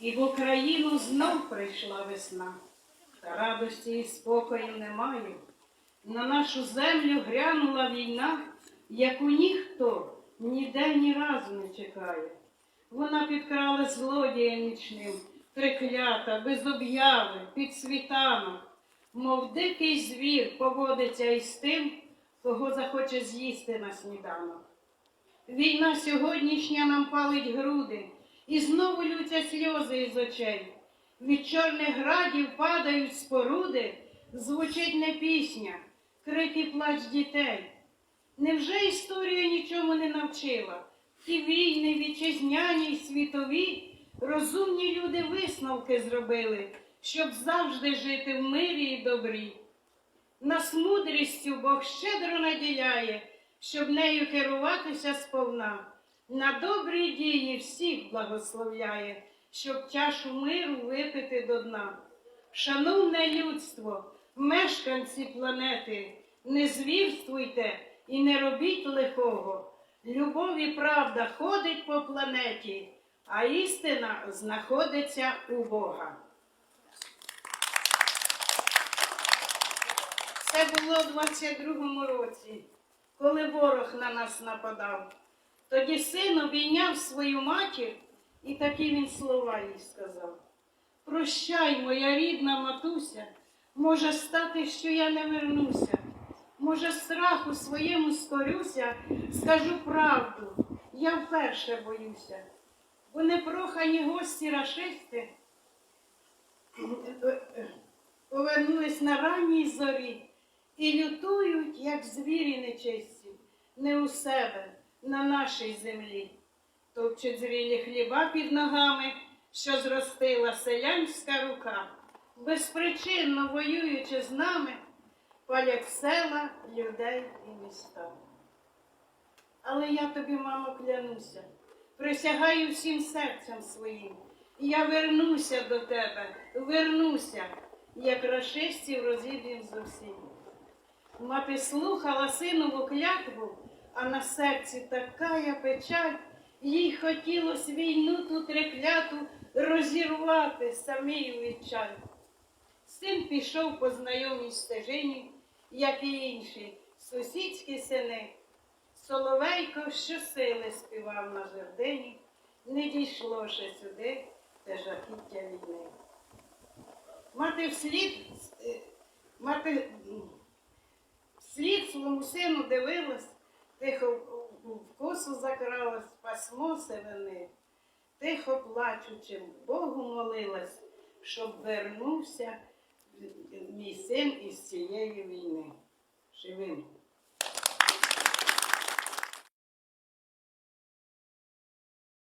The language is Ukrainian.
І в Україну знов прийшла весна, та радості і спокою немає. На нашу землю грянула війна, яку ніхто ніде ні разу не чекає. Вона підкрала злодія нічним, триклята, без обяви, під світанок, мов дикий звір поводиться із тим, кого захоче з'їсти на сніданок. Війна сьогоднішня нам палить груди, і знову лються сльози із очей. Від чорних градів падають споруди, звучить не пісня, крики плач дітей. Невже історія нічому не навчила? Ті війни, вітчизняні й світові, розумні люди висновки зробили, щоб завжди жити в мирі і добрі. Нас мудрістю Бог щедро наділяє, щоб нею керуватися сповна. На добрі дії всіх благословляє, щоб чашу миру випити до дна. Шановне людство, мешканці планети, не звірствуйте і не робіть лихого. Любов і правда ходить по планеті, а істина знаходиться у Бога. Це було у 22-му році, коли ворог на нас нападав. Тоді син обійняв свою матір, і такі він слова їй сказав. Прощай, моя рідна матуся, може стати, що я не вернуся. Може, страху своєму скорюся, скажу правду, я вперше боюся, бо непрохані гості рашисти повернулись на ранній зорі і лютують, як звірі нечисті, не у себе, на нашій землі. Топчуть зрілі хліба під ногами, що зростила селянська рука, безпричинно воюючи з нами, палять села, людей і міста. Але я тобі, мамо, клянуся, присягаю всім серцем своїм. Я вернуся до тебе, вернуся, як рашистів розіб'єм зовсім. Мати слухала синову клятву, а на серці такая печаль, їй хотілось війну ту трекляту розірвати самій відчаль. Син пішов по знайомій стежині, як і інші сусідські сини. Соловейко щосили співав на жердині, не дійшло ще сюди те жахіття війни. Мати вслід, е, мати вслід своєму сину дивилась, тихо в- косу закралась, пасмо сивини, тихо плачучи, Богу молилась, щоб вернувся мій син із цієї війни. Живим.